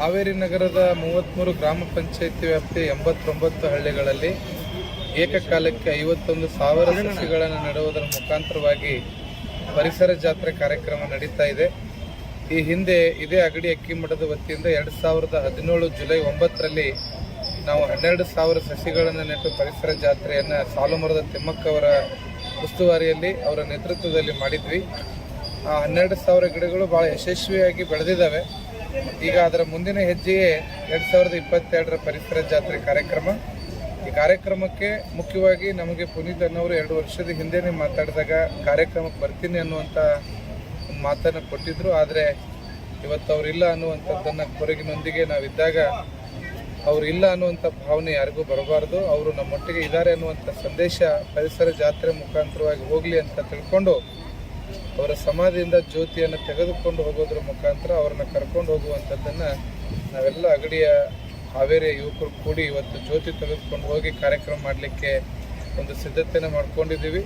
ಹಾವೇರಿ ನಗರದ ಮೂವತ್ತ್ಮೂರು ಗ್ರಾಮ ಪಂಚಾಯಿತಿ ವ್ಯಾಪ್ತಿಯ ಎಂಬತ್ತೊಂಬತ್ತು ಹಳ್ಳಿಗಳಲ್ಲಿ ಏಕಕಾಲಕ್ಕೆ ಐವತ್ತೊಂದು ಸಾವಿರ ಸಸಿಗಳನ್ನು ನೆಡುವುದರ ಮುಖಾಂತರವಾಗಿ ಪರಿಸರ ಜಾತ್ರೆ ಕಾರ್ಯಕ್ರಮ ನಡೀತಾ ಇದೆ. ಈ ಹಿಂದೆ ಇದೇ ಅಗಡಿ ಅಕ್ಕಿಮಠದ ವತಿಯಿಂದ ಎರಡು ಸಾವಿರದ ಹದಿನೇಳು ಜುಲೈ ಒಂಬತ್ತರಲ್ಲಿ ನಾವು ಹನ್ನೆರಡು ಸಾವಿರ ಸಸಿಗಳನ್ನು ನೆಟ್ಟು ಪರಿಸರ ಜಾತ್ರೆಯನ್ನು ಸಾಲುಮರದ ತಿಮ್ಮಕ್ಕವರ ಉಸ್ತುವಾರಿಯಲ್ಲಿ ಅವರ ನೇತೃತ್ವದಲ್ಲಿ ಮಾಡಿದ್ವಿ. ಆ ಹನ್ನೆರಡು ಸಾವಿರ ಗಿಡಗಳು ಭಾಳ ಯಶಸ್ವಿಯಾಗಿ ಬೆಳೆದಿದ್ದಾವೆ. ಈಗ ಅದರ ಮುಂದಿನ ಹೆಜ್ಜೆಯೇ ಎರಡು ಸಾವಿರದ ಇಪ್ಪತ್ತೆರಡರ ಪರಿಸರ ಜಾತ್ರೆ ಕಾರ್ಯಕ್ರಮ. ಈ ಕಾರ್ಯಕ್ರಮಕ್ಕೆ ಮುಖ್ಯವಾಗಿ ನಮಗೆ ಪುನೀತ್ ಅನ್ನೋರು ಎರಡು ವರ್ಷದ ಹಿಂದೆನೇ ಮಾತಾಡಿದಾಗ ಕಾರ್ಯಕ್ರಮಕ್ಕೆ ಬರ್ತೀನಿ ಅನ್ನುವಂಥ ಮಾತನ್ನು ಕೊಟ್ಟಿದ್ರು. ಆದರೆ ಇವತ್ತು ಅವರಿಲ್ಲ ಅನ್ನುವಂಥದ್ದನ್ನು ಕೊರಗಿನೊಂದಿಗೆ ನಾವಿದ್ದಾಗ ಅವರು ಇಲ್ಲ ಅನ್ನುವಂಥ ಭಾವನೆ ಯಾರಿಗೂ ಬರಬಾರ್ದು. ಅವರು ನಮ್ಮೊಟ್ಟಿಗೆ ಇದ್ದಾರೆ ಅನ್ನುವಂಥ ಸಂದೇಶ ಪರಿಸರ ಜಾತ್ರೆ ಮುಖಾಂತರವಾಗಿ ಹೋಗಲಿ ಅಂತ ತಿಳ್ಕೊಂಡು ಅವರ ಸಮಾಧಿಯಿಂದ ಜ್ಯೋತಿಯನ್ನು ತೆಗೆದುಕೊಂಡು ಹೋಗೋದ್ರ ಮುಖಾಂತರ ಅವರನ್ನು ಕರ್ಕೊಂಡು ಹೋಗುವಂಥದ್ದನ್ನು ನಾವೆಲ್ಲ ಅಗಡಿಯ ಹಾವೇರಿಯ ಯುವಕರು ಕೂಡಿ ಇವತ್ತು ಜ್ಯೋತಿ ತೆಗೆದುಕೊಂಡು ಹೋಗಿ ಕಾರ್ಯಕ್ರಮ ಮಾಡಲಿಕ್ಕೆ ಒಂದು ಸಿದ್ಧತೆಯನ್ನು ಮಾಡ್ಕೊಂಡಿದ್ದೀವಿ.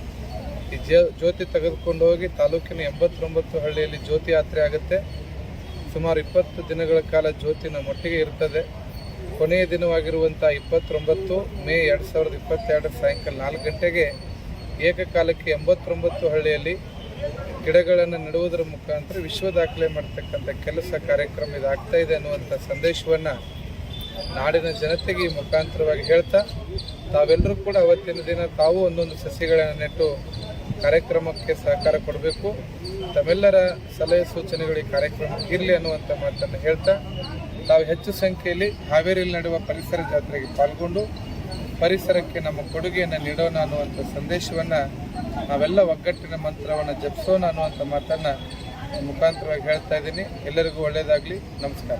ಈ ಜ್ಯೋ- ಜ್ಯೋತಿ ತೆಗೆದುಕೊಂಡು ಹೋಗಿ ತಾಲೂಕಿನ ಎಂಬತ್ತೊಂಬತ್ತು ಹಳ್ಳಿಯಲ್ಲಿ ಜ್ಯೋತಿ ಯಾತ್ರೆ ಆಗುತ್ತೆ. ಸುಮಾರು ಇಪ್ಪತ್ತು ದಿನಗಳ ಕಾಲ ಜ್ಯೋತಿ ನಮ್ಮೊಟ್ಟಿಗೆ ಇರ್ತದೆ. ಕೊನೆಯ ದಿನವಾಗಿರುವಂಥ ಇಪ್ಪತ್ತೊಂಬತ್ತು, ಮೇ ಎರಡು ಸಾವಿರದ ಇಪ್ಪತ್ತೆರಡು ಸಾಯಂಕಾಲ ನಾಲ್ಕು ಗಂಟೆಗೆ ಏಕಕಾಲಕ್ಕೆ ಎಂಬತ್ತೊಂಬತ್ತು ಹಳ್ಳಿಯಲ್ಲಿ ಗಿಡಗಳನ್ನು ನೆಡುವುದರ ಮುಖಾಂತರ ವಿಶ್ವ ದಾಖಲೆ ಮಾಡ್ತಕ್ಕಂಥ ಕೆಲಸ ಕಾರ್ಯಕ್ರಮ ಇದಾಗ್ತಾ ಇದೆ ಅನ್ನುವಂಥ ಸಂದೇಶವನ್ನು ನಾಡಿನ ಜನತೆಗೆ ಮುಖಾಂತರವಾಗಿ ಹೇಳ್ತಾ, ತಾವೆಲ್ಲರೂ ಕೂಡ ಅವತ್ತಿನ ದಿನ ತಾವು ಒಂದೊಂದು ಸಸಿಗಳನ್ನು ನೆಟ್ಟು ಕಾರ್ಯಕ್ರಮಕ್ಕೆ ಸಹಕಾರ ಕೊಡಬೇಕು. ತಮ್ಮೆಲ್ಲರ ಸಲಹೆ ಸೂಚನೆಗಳು ಈ ಕಾರ್ಯಕ್ರಮಕ್ಕೆ ಇರಲಿ ಅನ್ನುವಂಥ ಮಾತನ್ನು ಹೇಳ್ತಾ, ತಾವು ಹೆಚ್ಚು ಸಂಖ್ಯೆಯಲ್ಲಿ ಹಾವೇರಿಯಲ್ಲಿ ನಡೆಯುವ ಪರಿಸರ ಜಾತ್ರೆಗೆ ಪಾಲ್ಗೊಂಡು ಪರಿಸರಕ್ಕೆ ನಮ್ಮ ಕೊಡುಗೆಯನ್ನು ನೀಡೋಣ ಅನ್ನುವಂಥ ಸಂದೇಶವನ್ನು ನಾವೆಲ್ಲ ಒಗ್ಗಟ್ಟಿನ ಮಂತ್ರವನ್ನು ಜಪಿಸೋಣ ಅನ್ನುವಂಥ ಮಾತನ್ನು ಮುಖಾಂತರವಾಗಿ ಹೇಳ್ತಾ ಇದ್ದೀನಿ. ಎಲ್ಲರಿಗೂ ಒಳ್ಳೆಯದಾಗಲಿ ನಮಸ್ಕಾರ.